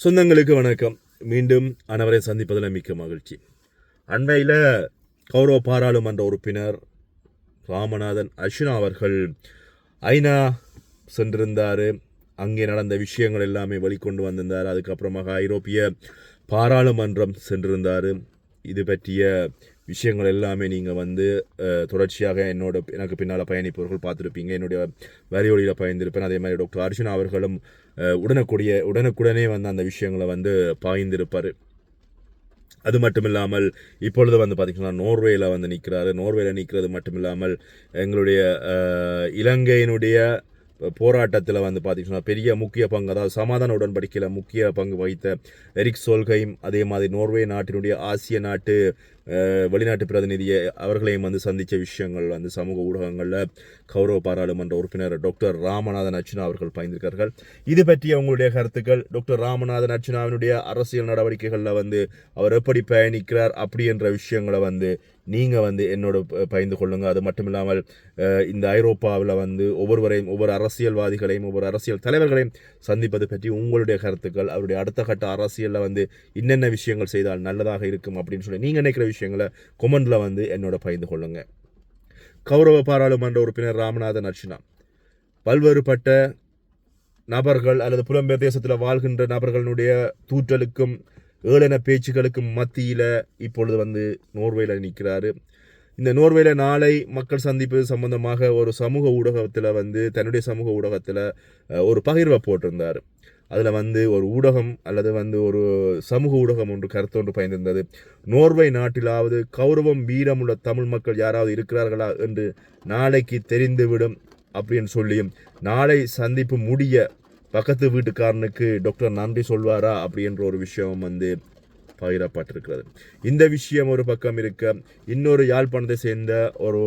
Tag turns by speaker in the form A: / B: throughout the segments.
A: சொந்தங்களுக்கு வணக்கம். மீண்டும் அனைவரை சந்திப்பதில் மிக்க மகிழ்ச்சி. அண்மையில் கௌரவ பாராளுமன்ற உறுப்பினர் ராமநாதன் அர்ஷுனா அவர்கள் ஐநா சென்றிருந்தார். அங்கே நடந்த விஷயங்கள் எல்லாமே வெளிக்கொண்டு வந்திருந்தார். அதுக்கப்புறமாக ஐரோப்பிய பாராளுமன்றம் சென்றிருந்தார். இது பற்றிய விஷயங்கள் எல்லாமே நீங்கள் வந்து தொடர்ச்சியாக என்னோட எனக்கு பின்னால் பயணிப்பவர்கள் பார்த்துருப்பீங்க. என்னுடைய வரிவழியில் பயந்திருப்பேன் அதே மாதிரி டாக்டர் அர்ஜுனா அவர்களும் உடனுக்குடிய உடனுக்குடனே வந்து அந்த விஷயங்களை வந்து பாய்ந்திருப்பார். அது மட்டும் இல்லாமல் இப்பொழுது வந்து பார்த்திங்கன்னா நோர்வேயில் வந்து நிற்கிறாரு நோர்வேயில் நிற்கிறது மட்டும் இல்லாமல் எங்களுடைய இலங்கையினுடைய போராட்டத்தில் வந்து பார்த்திங்கன்னா பெரிய முக்கிய பங்கு அதாவது சமாதான உடன்படிக்கையில் முக்கிய பங்கு வகித்த எரிக் சோல்கையும் அதே மாதிரி நோர்வே நாட்டினுடைய ஆசிய நாட்டு வெளிநாட்டு பிரதிநிதியை அவர்களையும் வந்து சந்தித்த விஷயங்கள் வந்து சமூக ஊடகங்களில் கௌரவ பாராளுமன்ற உறுப்பினர் டாக்டர் ராமநாதன் அர்ச்சுனா அவர்கள் பயந்திருக்கிறார்கள் இது பற்றிய உங்களுடைய கருத்துக்கள் டாக்டர் ராமநாதன் அர்ச்சுனாவினுடைய அரசியல் நடவடிக்கைகளில் வந்து அவர் எப்படி பயணிக்கிறார் அப்படி என்ற விஷயங்களை வந்து நீங்கள் வந்து என்னோட பயந்து கொள்ளுங்கள் கொள்ளுங்க. அது மட்டும் இல்லாமல் இந்த ஐரோப்பாவில் வந்து ஒவ்வொருவரையும் ஒவ்வொரு அரசியல்வாதிகளையும் ஒவ்வொரு அரசியல் தலைவர்களையும் சந்திப்பது பற்றி உங்களுடைய கருத்துக்கள் அவருடைய அடுத்த கட்ட அரசியலில் வந்து என்னென்ன விஷயங்கள் செய்தால் நல்லதாக இருக்கும் அப்படின்னு சொல்லி நீங்கள் நினைக்கிற விஷயங்களை கொமெண்டில் வந்து என்னோட பகிர்ந்து கொள்ளுங்க. கௌரவ பாராளுமன்ற உறுப்பினர் ராமநாதன் அர்ச்சனா. பல்வேறுபட்ட நபர்கள் அல்லது புலம்பெயர் தேசத்தில் வாழ்கின்ற நபர்களுடைய தூற்றலுக்கும் ஏளன பேச்சுக்களுக்கும் மத்தியில் இப்பொழுது வந்து நோர்வேல நிற்கிறாரு இந்த நோர்வேல நாளை மக்கள் சந்திப்பு சம்பந்தமாக ஒரு சமூக ஊடகத்தில் வந்து தன்னுடைய சமூக ஊடகத்தில் ஒரு பகிர்வை போட்டிருந்தார். அதில் வந்து ஒரு ஊடகம் அல்லது வந்து ஒரு சமூக ஊடகம் ஒன்று கருத்தொன்று பயந்திருந்தது நோர்வை நாட்டிலாவது கௌரவம் வீரமுள்ள தமிழ் மக்கள் யாராவது இருக்கிறார்களா என்று நாளைக்கு தெரிந்துவிடும் அப்படின்னு சொல்லியும் நாளை சந்திப்பு முடிய பக்கத்து வீட்டுக்காரனுக்கு டாக்டர் நன்றி சொல்வாரா அப்படின்ற ஒரு விஷயம் வந்து பகிரப்பட்டிருக்கிறது. இந்த விஷயம் ஒரு பக்கம் இருக்க இன்னொரு யாழ்ப்பாணத்தை சேர்ந்த ஒரு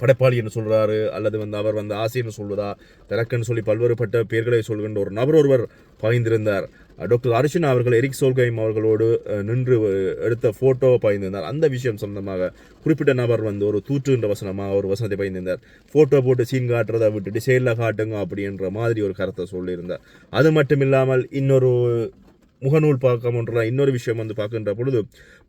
A: படைப்பாளி என்று சொல்கிறாரு அல்லது வந்து அவர் வந்து ஆசிரியர்னு சொல்வதா தனக்குன்னு சொல்லி பல்வேறுபட்ட பெயர்களை சொல்கின்ற ஒரு நபர் ஒருவர் பகிர்ந்திருந்தார் டாக்டர் அர்ஷன் அவர்கள் எரிக் சோல்கைம் அவர்களோடு நின்று எடுத்த ஃபோட்டோவை பகிர்ந்திருந்தார் அந்த விஷயம் சம்பந்தமாக குறிப்பிட்ட நபர் வந்து ஒரு தூற்றுன்ற வசனமாக ஒரு வசனத்தை பகிர்ந்திருந்தார் ஃபோட்டோ போட்டு சீன் காட்டுறதை விட்டுட்டு செயலில் காட்டுங்க அப்படின்ற மாதிரி ஒரு கருத்தை சொல்லியிருந்தார். அது மட்டும் இல்லாமல் இன்னொரு முகநூல் பார்க்க ஒன்ற இன்னொரு விஷயம் வந்து பார்க்கின்ற பொழுது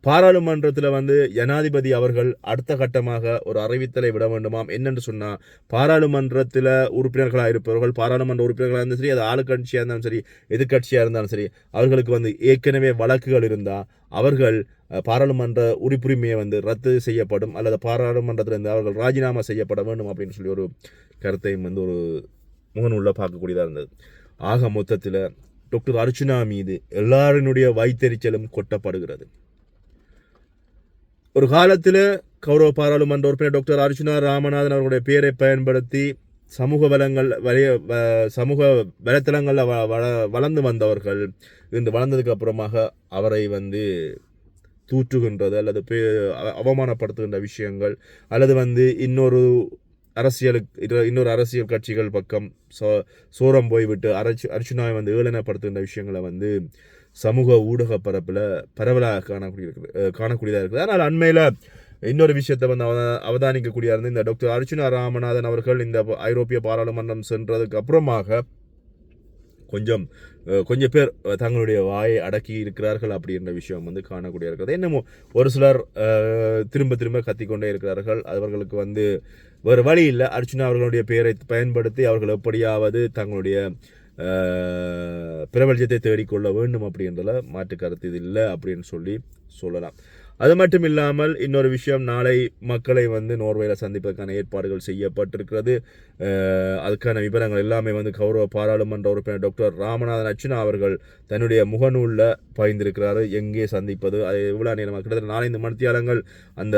A: பாராளுமன்றத்தில் வந்து ஜனாதிபதி அவர்கள் அடுத்த கட்டமாக ஒரு அறிவித்தலை விட வேண்டுமாம். என்னென்று சொன்னால் பாராளுமன்றத்தில் உறுப்பினர்களாக இருப்பவர்கள் பாராளுமன்ற உறுப்பினர்களாக இருந்தாலும் சரி அது ஆளுக்கட்சியாக இருந்தாலும் சரி எதிர்க்கட்சியாக இருந்தாலும் சரி அவர்களுக்கு வந்து ஏற்கனவே வழக்குகள் இருந்தால் அவர்கள் பாராளுமன்ற உறுப்புரிமையை வந்து ரத்து செய்யப்படும் அல்லது பாராளுமன்றத்திலிருந்து அவர்கள் ராஜினாமா செய்யப்பட வேண்டும் அப்படின்னு சொல்லி ஒரு கருத்தையும் வந்து ஒரு முகநூலில் பார்க்கக்கூடியதாக இருந்தது. ஆக மொத்தத்தில் டாக்டர் அர்ச்சுனா மீது எல்லாரினுடைய வைத்தறிச்சலும் கொட்டப்படுகிறது. ஒரு காலத்தில் கௌரவ பாராளுமன்ற உறுப்பினர் டாக்டர் அர்ச்சனா ராமநாதன் அவர்களுடைய பெயரை பயன்படுத்தி சமூக வளங்கள் வலைய சமூக வலைத்தளங்களில் வ வள வளர்ந்து வந்தவர்கள் இருந்து வளர்ந்ததுக்கு அப்புறமாக அவரை வந்து தூற்றுகின்றது அல்லது பே அவமானப்படுத்துகின்ற விஷயங்கள் அல்லது வந்து இன்னொரு அரசியலுக்கு இன்னொரு அரசியல் கட்சிகள் பக்கம் சோ சோரம் போய்விட்டு அரசு அர்ச்சுனாவை வந்து ஏளனப்படுத்துகின்ற விஷயங்களை வந்து சமூக ஊடக பரப்பில் பரவலாக காணக்கூடிய இருக்குது காணக்கூடியதாக இருக்குது. ஆனால் அண்மையில் இன்னொரு விஷயத்தை வந்து அவ அவதானிக்கக்கூடிய இருந்து இந்த டாக்டர் அர்ச்சுனா ராமநாதன் அவர்கள் இந்த ஐரோப்பிய பாராளுமன்றம் சென்றதுக்கு அப்புறமாக கொஞ்சம் கொஞ்சம் பேர் தங்களுடைய வாயை அடக்கி இருக்கிறார்கள் அப்படின்ற விஷயம் வந்து காணக்கூடிய இருக்கிறது என்னமோ ஒரு சிலர் திரும்ப திரும்ப கத்திக்கொண்டே இருக்கிறார்கள். அவர்களுக்கு வந்து வேறு வழி இல்லை. அர்ச்சுனா அவர்களுடைய பெயரை பயன்படுத்தி அவர்கள் எப்படியாவது தங்களுடைய பிரபஞ்சத்தை தேடிக்கொள்ள வேண்டும் அப்படின்றதுல மாற்று கருத்து இது இல்லை அப்படின்னு சொல்லி சொல்லலாம். அது மட்டும் இல்லாமல் இன்னொரு விஷயம் நாளை மக்களை வந்து நோர்வேல சந்திப்பதற்கான ஏற்பாடுகள் செய்யப்பட்டிருக்கிறது. அதுக்கான விவரங்கள் எல்லாமே வந்து கௌரவ பாராளுமன்ற உறுப்பினர் டாக்டர் ராமநாதன் அச்சுனா அவர்கள் தன்னுடைய முகநூலில் பகிர்ந்திருக்கிறாரு எங்கே சந்திப்பது? அது எவ்வளோ நேரமாக கிட்டத்தட்ட நாலஞ்சு மணித்தியாலங்கள் அந்த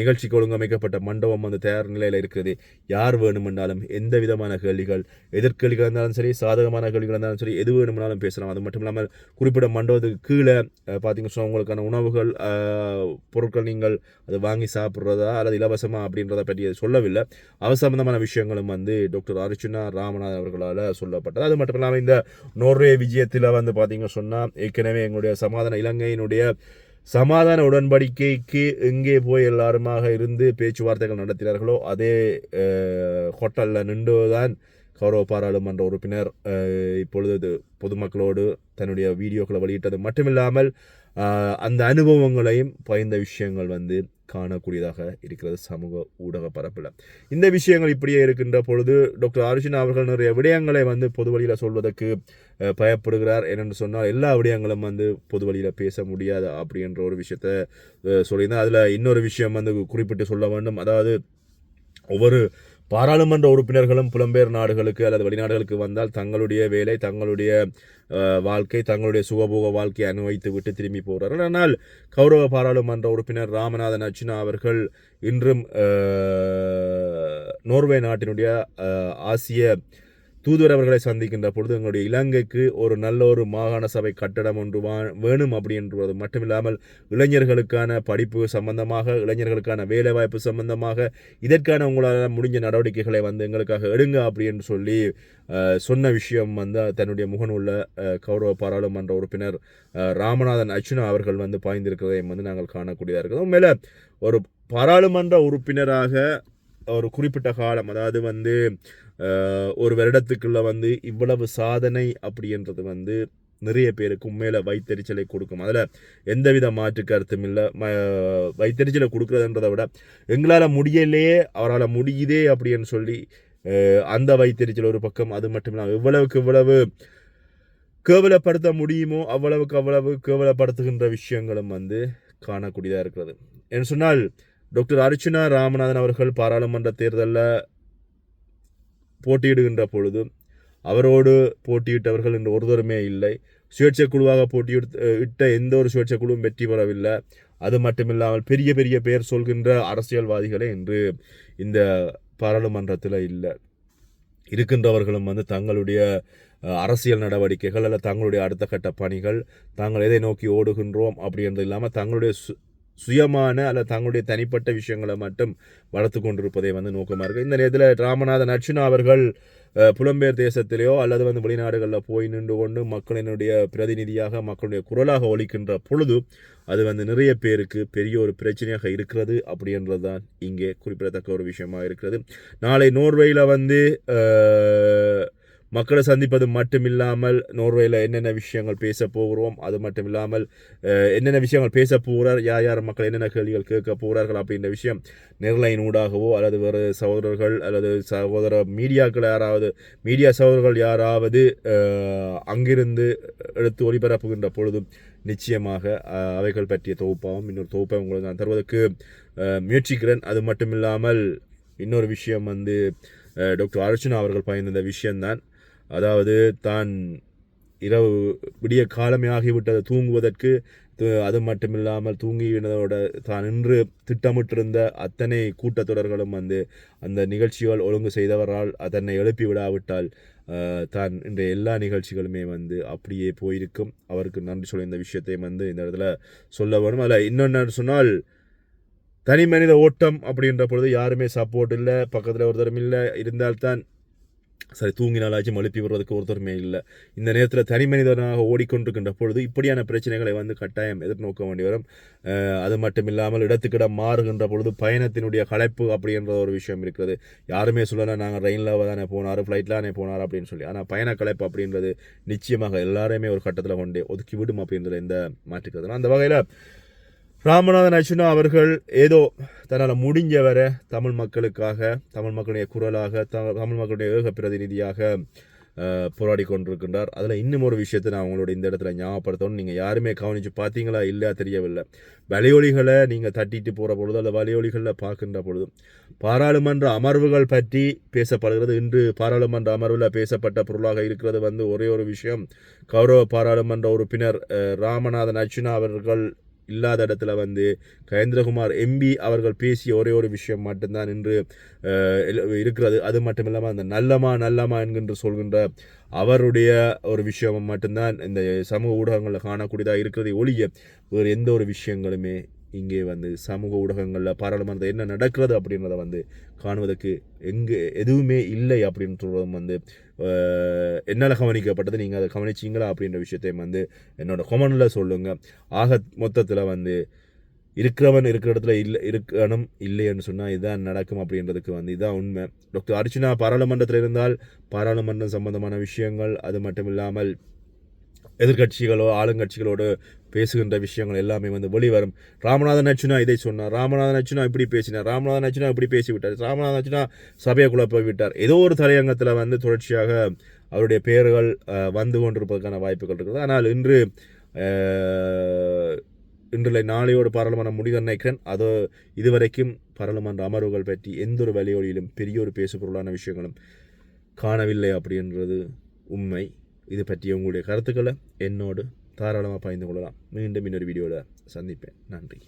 A: நிகழ்ச்சிக்கு ஒழுங்கமைக்கப்பட்ட மண்டபம் வந்து தயார் நிலையில் இருக்கிறது யார் வேணுமென்றாலும் எந்த விதமான கேள்விகள் எதிர்கேள்விகள் இருந்தாலும் சரி சாதகமான கேள்விகள் இருந்தாலும் சரி எது வேணுமெனாலும் பேசலாம். அது மட்டும் இல்லாமல் குறிப்பிட்ட மண்டபத்துக்கு கீழே பார்த்தீங்கன்னா உங்களுக்கான உணவுகள் பொருட்கள் நீங்கள் அது வாங்கி சாப்பிட்றதா அல்லது இலவசமா அப்படின்றத பற்றி அது சொல்லவில்லை. அது சம்பந்தமான விஷயங்களும் வந்து டாக்டர் அர்ச்சுனா ராமநாதன் அவர்களால் சொல்லப்பட்டது. அது மட்டும் இல்லாமல் இந்த நோர்வே விஜயத்தில் வந்து பார்த்தீங்க சொன்னால் ஏற்கனவே எங்களுடைய சமாதான இலங்கையினுடைய சமாதான உடன்படிக்கைக்கு எங்கே போய் எல்லாருமாக இருந்து பேச்சுவார்த்தைகள் நடத்தினார்களோ அதே ஹோட்டலில் நின்று தான் கௌரவ பாராளுமன்ற உறுப்பினர் இப்பொழுது பொதுமக்களோடு தன்னுடைய வீடியோக்களை வெளியிட்டது மட்டுமில்லாமல் அந்த அனுபவங்களையும் பயந்த விஷயங்கள் வந்து காணக்கூடியதாக இருக்கிறது சமூக ஊடக பரப்பில். இந்த விஷயங்கள் இப்படியே இருக்கின்ற பொழுது டாக்டர் அர்ஜுன் அவர்கள் நிறைய விடயங்களை வந்து பொது வழியில் சொல்வதற்கு பயப்படுகிறார். என்னென்னு சொன்னால் எல்லா விடயங்களும் வந்து பொது வழியில் பேச முடியாது அப்படின்ற ஒரு விஷயத்த சொல்லியிருந்தேன் அதில் இன்னொரு விஷயம் வந்து குறிப்பிட்டு சொல்ல வேண்டும். அதாவது ஒவ்வொரு பாராளுமன்ற உறுப்பினர்களும் புலம்பெயர் நாடுகளுக்கு அல்லது வெளிநாடுகளுக்கு வந்தால் தங்களுடைய வேலை தங்களுடைய வாழ்க்கை தங்களுடைய சுகபோக வாழ்க்கையை அனுபவித்து விட்டு திரும்பி போகிறார்கள் ஆனால் கௌரவ பாராளுமன்ற உறுப்பினர் ராமநாதன் அர்ச்சுனா அவர்கள் இன்றும் நோர்வே நாட்டினுடைய ஆசிய தூதுவர் அவர்களை சந்திக்கின்ற பொழுது எங்களுடைய இலங்கைக்கு ஒரு நல்ல ஒரு மாகாண சபை கட்டடம் ஒன்று வா வேணும் அப்படின்றது மட்டுமில்லாமல் இளைஞர்களுக்கான படிப்பு சம்பந்தமாக இளைஞர்களுக்கான வேலைவாய்ப்பு சம்பந்தமாக இதற்கான உங்களால் முடிஞ்ச நடவடிக்கைகளை வந்து எங்களுக்காக எடுங்க அப்படின்னு சொல்லி சொன்ன விஷயம் வந்து தன்னுடைய முகநூலில் கௌரவ பாராளுமன்ற உறுப்பினர் ராமநாதன் அர்ச்சுனா அவர்கள் வந்து பாய்ந்திருக்கிறதையும் வந்து நாங்கள் காணக்கூடியதாக இருக்கிறோம். மேலே ஒரு பாராளுமன்ற உறுப்பினராக ஒரு குறிப்பிட்ட காலம் அதாவது வந்து ஒரு வருடத்துக்குள்ளே வந்து இவ்வளவு சாதனை அப்படின்றது வந்து நிறைய பேருக்கு உண்மையில் வைத்தறிச்சலை கொடுக்கும். அதில் எந்தவித மாற்று கருத்தும் இல்லை. ம வைத்தறிச்சலை கொடுக்குறதுன்றதை விட எங்களால் முடியலையே அவரால் முடியுதே அப்படின்னு சொல்லி அந்த வைத்தறிச்சல் ஒரு பக்கம். அது மட்டும் இல்லாமல் எவ்வளவுக்கு எவ்வளவு கேவலப்படுத்த முடியுமோ அவ்வளவுக்கு அவ்வளவு கேவலப்படுத்துகின்ற விஷயங்களும் வந்து காணக்கூடியதாக இருக்கிறது. என்று சொன்னால் டாக்டர் அர்ச்சுனா ராமநாதன் அவர்கள் பாராளுமன்ற தேர்தலில் போட்டியிடுகின்ற பொழுது அவரோடு போட்டியிட்டவர்கள் இன்று ஒருவருமே இல்லை. சுயேட்சை குழுவாக போட்டியிட்டு இட்ட எந்த ஒரு சுயேட்சை குழுவும் வெற்றி பெறவில்லை. அது மட்டுமில்லாமல் பெரிய பெரிய பெயர் சொல்கின்ற அரசியல்வாதிகளே இன்று இந்த பாராளுமன்றத்தில் இல்லை. இருக்கின்றவர்களும் வந்து தங்களுடைய அரசியல் நடவடிக்கைகள் அல்ல தங்களுடைய அடுத்த கட்ட பணிகள் தாங்கள் எதை நோக்கி ஓடுகின்றோம் அப்படின்றது இல்லாமல் தங்களுடைய சு சுயமான அல்ல தங்களுடைய தனிப்பட்ட விஷயங்களை மட்டும் வளர்த்து கொண்டிருப்பதை வந்து நோக்கமாக இருக்குது இந்த நேரத்தில் ராமநாதன் அர்ச்சுனா அவர்கள் புலம்பெயர் தேசத்திலேயோ அல்லது வந்து வெளிநாடுகளில் போய் நின்று கொண்டு மக்களினுடைய பிரதிநிதியாக மக்களுடைய குரலாக ஒலிக்கின்ற பொழுது அது வந்து நிறைய பேருக்கு பெரிய ஒரு பிரச்சனையாக இருக்கிறது அப்படின்றது தான் இங்கே குறிப்பிடத்தக்க ஒரு விஷயமாக இருக்கிறது. நாளை நோர்வேயில் வந்து மக்களை சந்திப்பது மட்டுமில்லாமல் நோர்வேயில் என்னென்ன விஷயங்கள் பேச போகிறோம் அது மட்டும் இல்லாமல் என்னென்ன விஷயங்கள் பேச போகிறார் யார் யார் மக்கள் என்னென்ன கேள்விகள் கேட்க போகிறார்கள் அப்படின்ற விஷயம் நெர்லைன் ஊடாகவோ அல்லது வேறு சகோதரர்கள் அல்லது சகோதர மீடியாக்கள் யாராவது மீடியா சகோதரர்கள் யாராவது அங்கிருந்து எடுத்து ஒளிபரப்புகின்ற பொழுதும் நிச்சயமாக அவைகள் பற்றிய தொகுப்பாகவும் இன்னொரு தொகுப்பை உங்களுக்கு நான் தருவதற்கு முயற்சிக்கிறேன். அது மட்டும் இல்லாமல் இன்னொரு விஷயம் வந்து டாக்டர் அர்ச்சுனா அவர்கள் பயந்த விஷயம்தான். அதாவது தான் இரவு விடிய காலமே ஆகிவிட்டது. தூங்குவதற்கு அது மட்டுமில்லாமல் தூங்கினதோட தான் நின்று திட்டமிட்டிருந்த அத்தனை கூட்டத்தொடர்களும் வந்து அந்த நிகழ்ச்சிகள் ஒழுங்கு செய்தவரால் அதனை எழுப்பி விடாவிட்டால் தான் இன்றைய எல்லா நிகழ்ச்சிகளுமே வந்து அப்படியே போயிருக்கும். அவருக்கு நன்றி சொல்ல இந்த விஷயத்தையும் வந்து இந்த இடத்துல சொல்ல வேணும். அதில் இன்னொன்று சொன்னால் தனி மனித ஓட்டம் அப்படின்ற பொழுது யாருமே சப்போர்ட் இல்லை பக்கத்தில் ஒருத்தரும் இல்லை. இருந்தால்தான் சரி தூங்கினாலாச்சும் எழுப்பி விடுறதுக்கு ஒருத்தருமே இல்லை. இந்த நேரத்தில் தனி மனிதனாக ஓடிக்கொண்டிருக்கின்ற பொழுது இப்படியான பிரச்சனைகளை வந்து கட்டாயம் எதிர்நோக்க வேண்டி வரும். அது மட்டும் இல்லாமல் இடத்துக்கிடம் மாறுகின்ற பொழுது பயணத்தினுடைய களைப்பு அப்படின்ற ஒரு விஷயம் இருக்கிறது. யாருமே சொல்லலை நாங்கள் ரயிலில் தானே போனார் ஃப்ளைட்டில் தானே போனார் அப்படின்னு சொல்லி. ஆனால் பயண களைப்பு அப்படின்றது நிச்சயமாக எல்லாரையுமே ஒரு கட்டத்தில் கொண்டு ஒதுக்கி விடும் அப்படின்றத இந்த மாற்றிக்கிறது. அந்த வகையில் ராமநாதன் அர்ஜுனா அவர்கள் ஏதோ தன்னால் முடிஞ்ச வரை தமிழ் மக்களுக்காக தமிழ் மக்களுடைய குரலாக த- தமிழ் மக்களுடைய ஏக பிரதிநிதியாக போராடி கொண்டிருக்கின்றார். அதில் இன்னும் ஒரு விஷயத்தை நான் அவங்களோட இந்த இடத்துல ஞாபகப்படுத்தணும். நீங்கள் யாருமே கவனித்து பார்த்தீங்களா இல்லையா தெரியவில்லை. வலியொலிகளை நீங்கள் தட்டிட்டு போகிற பொழுது அந்த வலியொலிகளில் பார்க்கின்ற பொழுது பாராளுமன்ற அமர்வுகள் பற்றி பேசப்படுகிறது. இன்று பாராளுமன்ற அமர்வில் பேசப்பட்ட பொருளாக இருக்கிறது வந்து ஒரே ஒரு விஷயம். கௌரவ பாராளுமன்ற உறுப்பினர் ராமநாதன் அர்ச்சுனா அவர்கள் இல்லாத இடத்துல வந்து கயேந்திரகுமார் எம்பி அவர்கள் பேசிய ஒரே ஒரு விஷயம் மட்டும்தான் இன்று இருக்கிறது. அது மட்டும் இல்லாமல் அந்த நல்லமா நல்லமா என்கின்ற சொல்கின்ற அவருடைய ஒரு விஷயம் மட்டும்தான் இந்த சமூக ஊடகங்களில் காணக்கூடியதாக இருக்கிறதை ஒழிய வேறு எந்த ஒரு விஷயங்களுமே இங்கே வந்து சமூக ஊடகங்களில் பாராளுமன்றத்தில் என்ன நடக்கிறது அப்படின்றத வந்து காணுவதற்கு எங்கே எதுவுமே இல்லை அப்படின்றதும் வந்து என்னால் கவனிக்கப்பட்டது. நீங்கள் அதை கவனிச்சிங்களா அப்படின்ற விஷயத்தையும் வந்து என்னோடய கொமனில் சொல்லுங்கள் ஆக மொத்தத்தில் வந்து இருக்கிறவன் இருக்கிற இடத்துல இல்லை இருக்கணும் இல்லைன்னு சொன்னால் இதான் நடக்கும் அப்படின்றதுக்கு வந்து இதுதான் உண்மை. டாக்டர் அர்ச்சனா பாராளுமன்றத்தில் இருந்தால் பாராளுமன்றம் சம்பந்தமான விஷயங்கள் அது மட்டும் இல்லாமல் எதிர்க்கட்சிகளோ ஆளுங்கட்சிகளோடு பேசுகின்ற விஷயங்கள் எல்லாமே வந்து வெளிவரும். ராமநாதன் அச்சுனா இதை சொன்னார். ராமநாதன் அச்சுனா இப்படி பேசினார். ராமநாதன் அச்சுனா இப்படி பேசிவிட்டார். ராமநாதன் அச்சுனா சபையை போய்விட்டார் ஏதோ ஒரு தலையங்கத்தில் வந்து தொடர்ச்சியாக அவருடைய பெயர்கள் வந்து கொண்டிருப்பதற்கான வாய்ப்புகள் இருக்குது. ஆனால் இன்று இன்றைய நாளையோடு பாராளுமன்றம் முடிவு நினைக்கிறேன். அது இதுவரைக்கும் பாராளுமன்ற அமர்வுகள் பற்றி எந்த ஒரு வழியொலியிலும் பெரிய ஒரு பேசுபொருளான விஷயங்களும் காணவில்லை அப்படின்றது உண்மை. இது பற்றிய உங்களுடைய கருத்துக்களை என்னோடு தாராளமாக பகிர்ந்து கொள்ளலாம். மீண்டும் இன்னொரு வீடியோவில் சந்திப்பேன். நன்றி.